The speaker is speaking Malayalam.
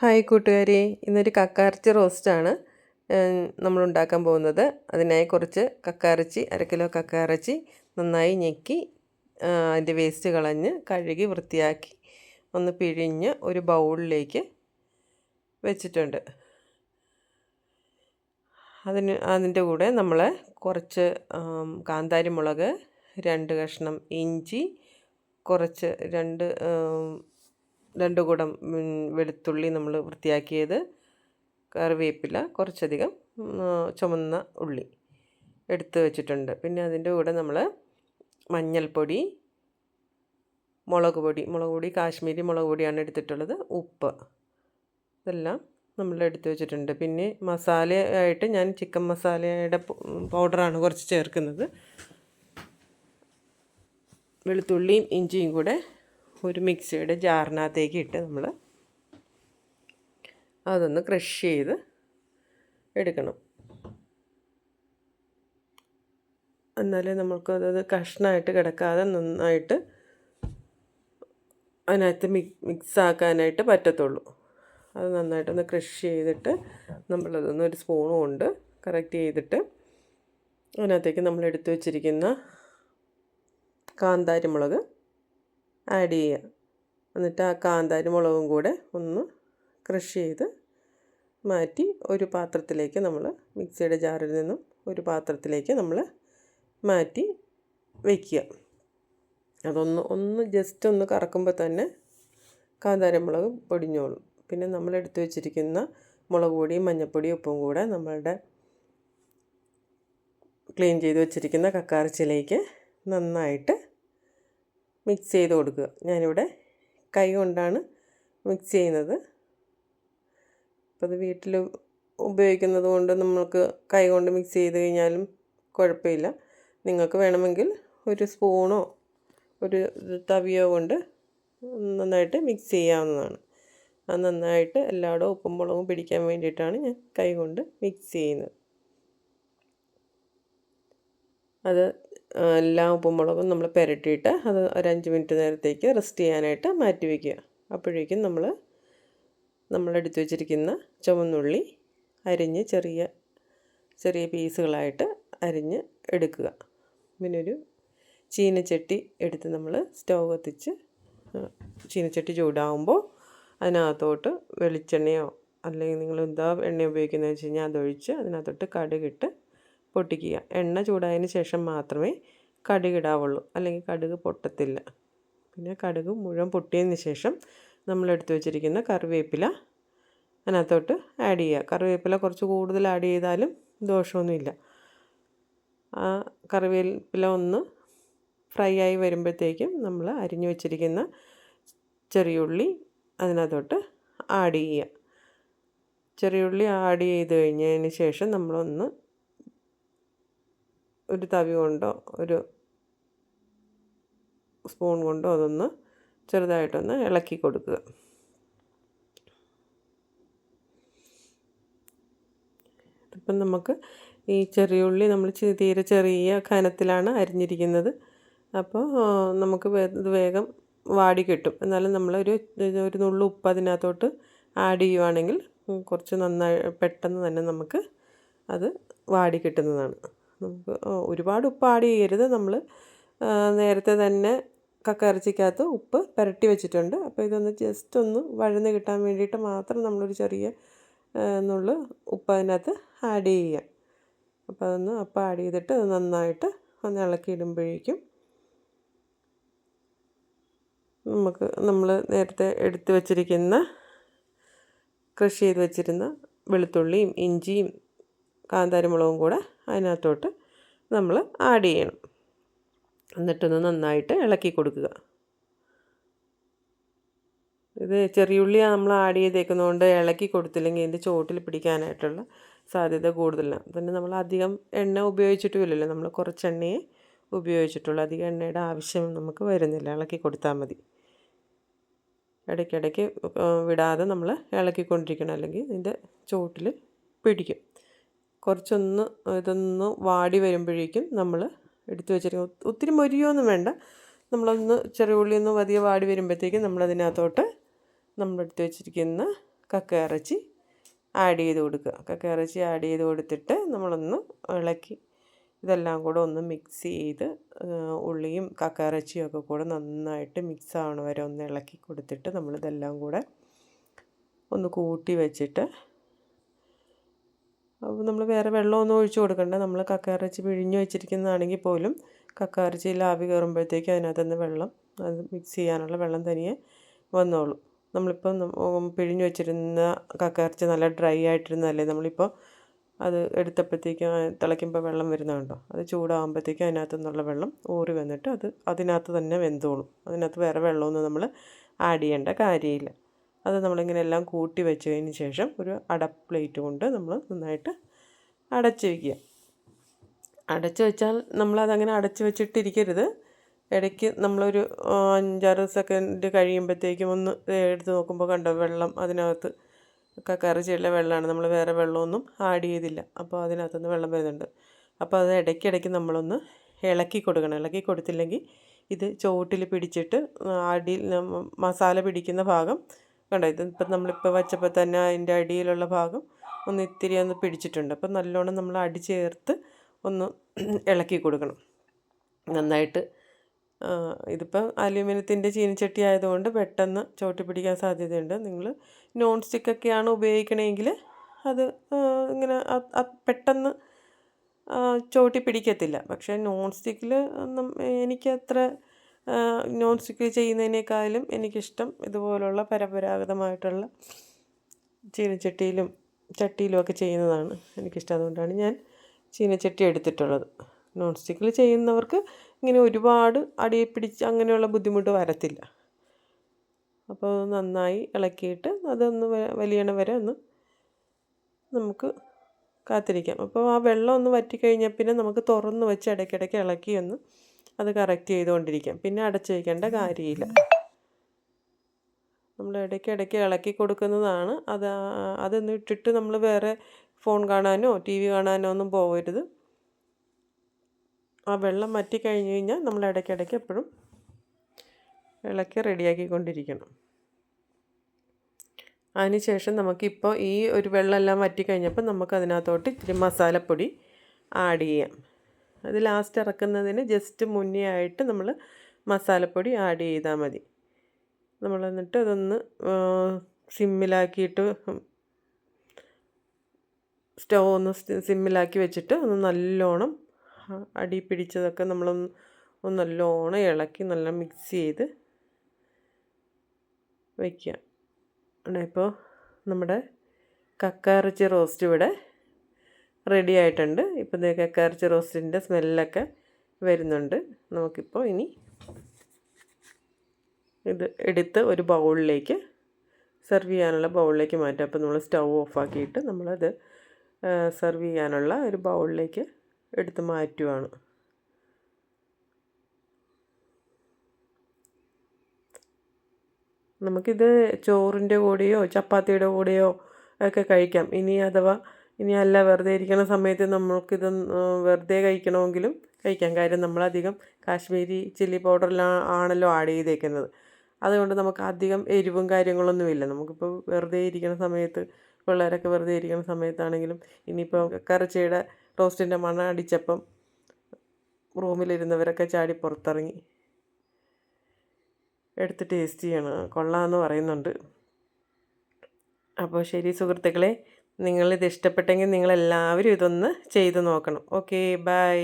ഹായ് കൂട്ടുകാരി ഇന്നൊരു കക്കാർച്ചി റോസ്റ്റാണ് നമ്മൾ ഉണ്ടാക്കാൻ പോകുന്നത്. അതിനായി കുറച്ച് കക്കാറച്ചി അര കിലോ കക്കാറച്ചി നന്നായി ഞെക്കി അതിന്റെ വേസ്റ്റ് കളഞ്ഞ് കഴുകി വൃത്തിയാക്കി ഒന്ന് പിഴിഞ്ഞ് ഒരു ബൗളിലേക്ക് വെച്ചിട്ടുണ്ട്. അതിന് അതിന്റെ കൂടെ നമ്മൾ കുറച്ച് കാന്താരി മുളക് രണ്ട് കഷ്ണം ഇഞ്ചി കുറച്ച് രണ്ട് രണ്ട് കൂടം വെളുത്തുള്ളി നമ്മൾ വൃത്തിയാക്കിയത് കറിവേപ്പില കുറച്ചധികം ചുമന്ന ഉള്ളി എടുത്ത് വെച്ചിട്ടുണ്ട്. പിന്നെ അതിന്റെ കൂടെ നമ്മൾ മഞ്ഞൾപ്പൊടി മുളക് പൊടി മുളക് പൊടി കാശ്മീരി മുളക് പൊടിയാണ് എടുത്തിട്ടുള്ളത് ഉപ്പ്. ഇതെല്ലാം നമ്മൾ എടുത്ത് വെച്ചിട്ടുണ്ട്. പിന്നെ മസാല ആയിട്ട് ഞാൻ ചിക്കൻ മസാലയുടെ പൗഡറാണ് കുറച്ച് ചേർക്കുന്നത്. വെളുത്തുള്ളിയും ഇഞ്ചിയും കൂടെ ഒരു മിക്സിയുടെ ജാറിനകത്തേക്ക് ഇട്ട് നമ്മൾ അതൊന്ന് ക്രഷ് ചെയ്ത് എടുക്കണം. എന്നാലേ നമുക്ക് അത് കഷ്ണമായിട്ട് കിടക്കാതെ നന്നായിട്ട് അതിനകത്ത് മിക്സ് ആക്കാനായിട്ട് പറ്റത്തുള്ളൂ. അത് നന്നായിട്ടൊന്ന് ക്രഷ് ചെയ്തിട്ട് നമ്മളതൊന്ന് ഒരു സ്പൂണും കൊണ്ട് കറക്റ്റ് ചെയ്തിട്ട് അതിനകത്തേക്ക് നമ്മൾ എടുത്തു വച്ചിരിക്കുന്ന കാന്താരി മുളക് ആഡ് ചെയ്യുക. എന്നിട്ട് ആ കാന്താരി മുളകും കൂടെ ഒന്ന് ക്രഷ് ചെയ്ത് മാറ്റി ഒരു പാത്രത്തിലേക്ക് നമ്മൾ മിക്സിയുടെ ജാറിൽ നിന്നും ഒരു പാത്രത്തിലേക്ക് നമ്മൾ മാറ്റി വയ്ക്കുക അതൊന്ന് ഒന്ന് ജസ്റ്റ് ഒന്ന് കറക്കുമ്പോൾ തന്നെ കാന്താരി കാന്താരമുളക് പൊടിഞ്ഞോളും. പിന്നെ നമ്മൾ എടുത്തു വെച്ചിരിക്കുന്ന മുളക് പൊടിയും മഞ്ഞൾപ്പൊടിയും ഉപ്പും കൂടെ നമ്മളുടെ ക്ലീൻ ചെയ്ത് വെച്ചിരിക്കുന്ന കക്കാർച്ചിലേക്ക് നന്നായിട്ട് മിക്സ് ചെയ്ത് കൊടുക്കുക. ഞാനിവിടെ കൈ കൊണ്ടാണ് മിക്സ് ചെയ്യുന്നത്. അപ്പോൾ അത് വീട്ടിൽ ഉപയോഗിക്കുന്നത് കൊണ്ട് നമ്മൾക്ക് കൈ കൊണ്ട് മിക്സ് ചെയ്ത് കഴിഞ്ഞാലും കുഴപ്പമില്ല. നിങ്ങൾക്ക് വേണമെങ്കിൽ ഒരു സ്പൂണോ ഒരു തവിയോ കൊണ്ട് നന്നായിട്ട് മിക്സ് ചെയ്യാവുന്നതാണ്. അത് നന്നായിട്ട് എല്ലായിടവും ഉപ്പും മുളകും പിടിക്കാൻ വേണ്ടിയിട്ടാണ് ഞാൻ കൈ കൊണ്ട് മിക്സ് ചെയ്യുന്നത്. അത് എല്ലാ ഉപ്പും മുളകും നമ്മൾ പുരട്ടിയിട്ട് അത് ഒരു അഞ്ച് മിനിറ്റ് നേരത്തേക്ക് റെസ്റ്റ് ചെയ്യാനായിട്ട് മാറ്റി വയ്ക്കുക. അപ്പോഴേക്കും നമ്മൾ നമ്മളെടുത്ത് വെച്ചിരിക്കുന്ന ചുവന്നുള്ളി അരിഞ്ഞ് ചെറിയ ചെറിയ പീസുകളായിട്ട് അരിഞ്ഞ് എടുക്കുക. പിന്നെ ഒരു ചീനച്ചട്ടി എടുത്ത് നമ്മൾ സ്റ്റൗ കത്തിച്ച് ചീനച്ചട്ടി ചൂടാവുമ്പോൾ അതിനകത്തോട്ട് വെളിച്ചെണ്ണയോ അല്ലെങ്കിൽ നിങ്ങൾ എന്താ എണ്ണ ഉപയോഗിക്കുന്നത് വെച്ച് കഴിഞ്ഞാൽ അതൊഴിച്ച് അതിനകത്തോട്ട് കടുകിട്ട് പൊട്ടിക്കുക. എണ്ണ ചൂടായതിന് ശേഷം മാത്രമേ കടുകിടാവുള്ളൂ അല്ലെങ്കിൽ കടുക് പൊട്ടത്തില്ല. പിന്നെ കടുക് മുഴുവൻ പൊട്ടിയതിന് ശേഷം നമ്മൾ എടുത്തു വെച്ചിരിക്കുന്ന കറിവേപ്പില അതിനകത്തോട്ട് ആഡ് ചെയ്യുക. കറിവേപ്പില കുറച്ച് കൂടുതൽ ആഡ് ചെയ്താലും ദോഷമൊന്നുമില്ല. ആ കറിവേപ്പില ഒന്ന് ഫ്രൈ ആയി വരുമ്പോഴത്തേക്കും നമ്മൾ അരിഞ്ഞു വെച്ചിരിക്കുന്ന ചെറിയുള്ളി അതിനകത്തോട്ട് ആഡ് ചെയ്യുക. ചെറിയുള്ളി ആഡ് ചെയ്ത് കഴിഞ്ഞതിന് ശേഷം നമ്മളൊന്ന് ഒരു തവി കൊണ്ടോ ഒരു സ്പൂൺ കൊണ്ടോ അതൊന്ന് ചെറുതായിട്ടൊന്ന് ഇളക്കി കൊടുക്കുക. ഇപ്പം നമുക്ക് ഈ ചെറിയ ഉള്ളി നമ്മൾ തീരെ ചെറിയ കനത്തിലാണ് അരിഞ്ഞിരിക്കുന്നത്. അപ്പോൾ നമുക്ക് ഇത് വേഗം വാടി കിട്ടും. എന്നാലും നമ്മളൊരു ഒരു ഒരു നുള്ളു ഉപ്പ് അതിനകത്തോട്ട് ആഡ് ചെയ്യുവാണെങ്കിൽ കുറച്ച് നന്നായി പെട്ടെന്ന് തന്നെ നമുക്ക് അത് വാടി കിട്ടുന്നതാണ്. നമുക്ക് ഒരുപാട് ഉപ്പ് ആഡ് ചെയ്യരുത്. നമ്മൾ നേരത്തെ തന്നെ കക്കയിറച്ചിക്കകത്ത് ഉപ്പ് പുരട്ടി വെച്ചിട്ടുണ്ട്. അപ്പോൾ ഇതൊന്ന് ജസ്റ്റ് ഒന്ന് വഴന്ന് കിട്ടാൻ വേണ്ടിയിട്ട് മാത്രം നമ്മളൊരു ചെറിയ എന്നുള്ള നുള്ള് ഉപ്പ് അതിനകത്ത് ആഡ് ചെയ്യുക അപ്പോൾ അതൊന്ന് അപ്പം ആഡ് ചെയ്തിട്ട് നന്നായിട്ട് ഒന്ന് ഇളക്കി ഇടുമ്പോഴേക്കും നമുക്ക് നമ്മൾ നേരത്തെ എടുത്തു വച്ചിരിക്കുന്ന കൃഷി ചെയ്ത് വെച്ചിരുന്ന വെളുത്തുള്ളിയും ഇഞ്ചിയും കാന്താരിമുളകും കൂടെ അതിനകത്തോട്ട് നമ്മൾ ആഡ് ചെയ്യണം. എന്നിട്ടൊന്ന് നന്നായിട്ട് ഇളക്കി കൊടുക്കുക. ഇത് ചെറിയുള്ളിയാണ് നമ്മൾ ആഡ് ചെയ്തേക്കുന്നതുകൊണ്ട് ഇളക്കി കൊടുത്തില്ലെങ്കിൽ ഇതിന്റെ ചോട്ടിൽ പിടിക്കാനായിട്ടുള്ള സാധ്യത കൂടുതലാണ്. പിന്നെ നമ്മൾ അധികം എണ്ണ ഉപയോഗിച്ചിട്ടുമില്ലല്ലോ. നമ്മൾ കുറച്ച് എണ്ണയെ ഉപയോഗിച്ചിട്ടുള്ളൂ. അധികം എണ്ണയുടെ ആവശ്യം നമുക്ക് വരുന്നില്ല. ഇളക്കി കൊടുത്താൽ മതി. ഇടയ്ക്കിടയ്ക്ക് വിടാതെ നമ്മൾ ഇളക്കിക്കൊണ്ടിരിക്കണം. അല്ലെങ്കിൽ ഇതിന്റെ ചോട്ടിൽ പിടിക്കും. കുറച്ചൊന്ന് ഇതൊന്ന് വാടി വരുമ്പോഴേക്കും നമ്മൾ എടുത്തു വെച്ചിരിക്കും. ഒത്തിരി മൊരിയൊന്നും വേണ്ട. നമ്മളൊന്ന് ചെറിയ ഉള്ളി ഒന്ന് വലിയ വാടി വരുമ്പോഴത്തേക്കും നമ്മളതിനകത്തോട്ട് നമ്മൾ എടുത്തു വെച്ചിരിക്കുന്ന കക്ക ഇറച്ചി ആഡ് ചെയ്ത് കൊടുക്കുക. കക്ക ഇറച്ചി ആഡ് ചെയ്ത് കൊടുത്തിട്ട് നമ്മളൊന്ന് ഇളക്കി ഇതെല്ലാം കൂടെ ഒന്ന് മിക്സ് ചെയ്ത് ഉള്ളിയും കക്ക ഇറച്ചിയും ഒക്കെ കൂടെ നന്നായിട്ട് മിക്സ് ആവണ വരെ ഒന്ന് ഇളക്കി കൊടുത്തിട്ട് നമ്മളിതെല്ലാം കൂടെ ഒന്ന് കൂട്ടി വെച്ചിട്ട് അപ്പോൾ നമ്മൾ വേറെ വെള്ളമൊന്നും ഒഴിച്ചു കൊടുക്കണ്ട. നമ്മൾ കക്കയിറച്ചി പിഴിഞ്ഞു വെച്ചിരിക്കുന്നതാണെങ്കിൽ പോലും കക്കയിറച്ചിയിൽ ആവി കയറുമ്പോഴത്തേക്ക് അതിനകത്ത് നിന്ന് വെള്ളം അത് മിക്സ് ചെയ്യാനുള്ള വെള്ളം തനിയെ വന്നോളും. നമ്മളിപ്പം പിഴിഞ്ഞു വെച്ചിരുന്ന കക്കയിറച്ചി നല്ല ഡ്രൈ ആയിട്ടിരുന്നതല്ലേ? നമ്മളിപ്പോൾ അത് എടുത്തപ്പോഴത്തേക്കും തിളയ്ക്കുമ്പോൾ വെള്ളം വരുന്നുണ്ടോ അത് ചൂടാകുമ്പോഴത്തേക്കും അതിനകത്ത് നിന്നുള്ള വെള്ളം ഊറി വന്നിട്ട് അത് അതിനകത്ത് തന്നെ വെന്തോളും. അതിനകത്ത് വേറെ വെള്ളമൊന്നും നമ്മൾ ആഡ് ചെയ്യേണ്ട കാര്യമില്ല. അത് നമ്മളിങ്ങനെ എല്ലാം കൂട്ടി വെച്ചതിന് ശേഷം ഒരു അട പ്ലേറ്റ് കൊണ്ട് നമ്മൾ നന്നായിട്ട് അടച്ച് വയ്ക്കുക അടച്ച് വെച്ചാൽ നമ്മളതങ്ങനെ അടച്ച് വെച്ചിട്ടിരിക്കരുത്. ഇടയ്ക്ക് നമ്മളൊരു അഞ്ചാറ് സെക്കൻഡ് കഴിയുമ്പോഴത്തേക്കും ഒന്ന് എടുത്ത് നോക്കുമ്പോൾ കണ്ടോ വെള്ളം അതിനകത്ത് ഒക്കെ കക്കറച്ചിയുള്ള വെള്ളമാണ്. നമ്മൾ വേറെ വെള്ളമൊന്നും ആഡ് ചെയ്തില്ല. അപ്പോൾ അതിനകത്തുനിന്ന് വെള്ളം വരുന്നുണ്ട്. അപ്പോൾ അത് ഇടയ്ക്കിടയ്ക്ക് നമ്മളൊന്ന് ഇളക്കി കൊടുക്കണം. ഇളക്കി കൊടുത്തില്ലെങ്കിൽ ഇത് ചുവട്ടിൽ പിടിച്ചിട്ട് അടിയിൽ മസാല പിടിക്കുന്ന ഭാഗം കണ്ടോ ഇത് ഇപ്പം നമ്മളിപ്പോൾ വച്ചപ്പോൾ തന്നെ അതിന്റെ അടിയിലുള്ള ഭാഗം ഒന്ന് ഇത്തിരി ഒന്ന് പിടിച്ചിട്ടുണ്ട്. അപ്പം നല്ലോണം നമ്മൾ അടി ചേർത്ത് ഒന്ന് ഇളക്കി കൊടുക്കണം. നന്നായിട്ട് ഇതിപ്പം അലൂമിനിയത്തിന്റെ ചീനിച്ചട്ടി ആയതുകൊണ്ട് പെട്ടെന്ന് ചോട്ടി പിടിക്കാൻ സാധ്യതയുണ്ട്. നിങ്ങൾ നോൺ സ്റ്റിക്കൊക്കെയാണ് ഉപയോഗിക്കണമെങ്കിൽ അത് ഇങ്ങനെ പെട്ടെന്ന് ചോട്ടി പിടിക്കത്തില്ല. പക്ഷേ നോൺ സ്റ്റിക്കിൽ എനിക്കത്ര നോൺ സ്റ്റിക്കിൽ ചെയ്യുന്നതിനേക്കാളും എനിക്കിഷ്ടം ഇതുപോലുള്ള പരമ്പരാഗതമായിട്ടുള്ള ചീനച്ചട്ടിയിലും ചട്ടിയിലും ഒക്കെ ചെയ്യുന്നതാണ് എനിക്കിഷ്ടം. അതുകൊണ്ടാണ് ഞാൻ ചീനച്ചട്ടി എടുത്തിട്ടുള്ളത്. നോൺ സ്റ്റിക്കിൽ ചെയ്യുന്നവർക്ക് ഇങ്ങനെ ഒരുപാട് അടിയെ പിടിച്ച് അങ്ങനെയുള്ള ബുദ്ധിമുട്ട് വരത്തില്ല. അപ്പോൾ നന്നായി ഇളക്കിയിട്ട് അതൊന്ന് വലിയണ വരെ ഒന്ന് നമുക്ക് കാത്തിരിക്കാം. അപ്പോൾ ആ വെള്ളം ഒന്ന് വറ്റിക്കഴിഞ്ഞാൽ പിന്നെ നമുക്ക് തുറന്ന് വെച്ച് ഇടയ്ക്കിടയ്ക്ക് ഇളക്കി ഒന്ന് അത് കറക്റ്റ് ചെയ്തുകൊണ്ടിരിക്കാം. പിന്നെ അടച്ചു വയ്ക്കേണ്ട കാര്യമില്ല. നമ്മൾ ഇടയ്ക്ക് ഇടയ്ക്ക് ഇളക്കി കൊടുക്കുന്നതാണ്. അത് അതൊന്നും ഇട്ടിട്ട് നമ്മൾ വേറെ ഫോൺ കാണാനോ ടി വി കാണാനോ ഒന്നും പോകരുത് ആ വെള്ളം വറ്റി കഴിഞ്ഞ് കഴിഞ്ഞാൽ നമ്മൾ ഇടയ്ക്കിടയ്ക്ക് എപ്പോഴും ഇളക്കി റെഡിയാക്കിക്കൊണ്ടിരിക്കണം. അതിനുശേഷം നമുക്കിപ്പോൾ ഈ ഒരു വെള്ളമെല്ലാം വറ്റി കഴിഞ്ഞപ്പോൾ നമുക്ക് അതിനകത്തോട്ട് ഇത്തിരി മസാലപ്പൊടി ആഡ് ചെയ്യാം. അത് ലാസ്റ്റ് ഇറക്കുന്നതിന് ജസ്റ്റ് മുന്നേ ആയിട്ട് നമ്മൾ മസാലപ്പൊടി ആഡ് ചെയ്താൽ മതി. നമ്മൾ എന്നിട്ട് അതൊന്ന് സിമ്മിലാക്കിയിട്ട് സ്റ്റവ് ഒന്ന് സിമ്മിലാക്കി വെച്ചിട്ട് ഒന്ന് നല്ലോണം അടി പിടിച്ചതൊക്കെ നമ്മളൊന്ന് ഒന്ന് നല്ലോണം ഇളക്കി നല്ല മിക്സ് ചെയ്ത് വയ്ക്കുക ഇപ്പോൾ നമ്മുടെ കക്കയിറച്ചി റോസ്റ്റ് ഇവിടെ റെഡി ആയിട്ടുണ്ട്. ഇപ്പോൾ ഇതൊക്കെ കക്ക ഇറച്ചി റോസ്റ്റിന്റെ സ്മെല്ലൊക്കെ വരുന്നുണ്ട്. നമുക്കിപ്പോൾ ഇനി ഇത് എടുത്ത് ഒരു ബൗളിലേക്ക് സെർവ് ചെയ്യാനുള്ള ബൗളിലേക്ക് മാറ്റാം. അപ്പോൾ നമ്മൾ സ്റ്റൗ ഓഫാക്കിയിട്ട് നമ്മളത് സെർവ് ചെയ്യാനുള്ള ഒരു ബൗളിലേക്ക് എടുത്ത് മാറ്റുവാണ്. നമുക്കിത് ചോറിന്റെ കൂടെയോ ചപ്പാത്തിയുടെ കൂടെയോ ഒക്കെ കഴിക്കാം. ഇനി അഥവാ ഇനി അല്ല വെറുതെ ഇരിക്കുന്ന സമയത്ത് നമ്മൾക്കിത് വെറുതെ കഴിക്കണമെങ്കിലും കഴിക്കാം. കാര്യം നമ്മളധികം കാശ്മീരി ചില്ലി പൗഡറിലാണ് ആണല്ലോ ആഡ് ചെയ്തേക്കുന്നത്. അതുകൊണ്ട് നമുക്ക് അധികം എരിവും കാര്യങ്ങളൊന്നുമില്ല. നമുക്കിപ്പോൾ വെറുതെ ഇരിക്കുന്ന സമയത്ത് പിള്ളേരൊക്കെ വെറുതെ ഇരിക്കുന്ന സമയത്താണെങ്കിലും ഇനിയിപ്പോൾ കറച്ചിയുടെ റോസ്റ്റിന്റെ മണം അടിച്ചപ്പം റൂമിലിരുന്നവരൊക്കെ ചാടി പുറത്തിറങ്ങി എടുത്ത് ടേസ്റ്റ് ചെയ്യണം. കൊള്ളാമെന്ന് പറയുന്നുണ്ട്. അപ്പോൾ ശരി സുഹൃത്തുക്കളെ നിങ്ങളിത് ഇഷ്ടപ്പെട്ടെങ്കിൽ നിങ്ങളെല്ലാവരും ഇതൊന്ന് ചെയ്തു നോക്കണം. Okay bye.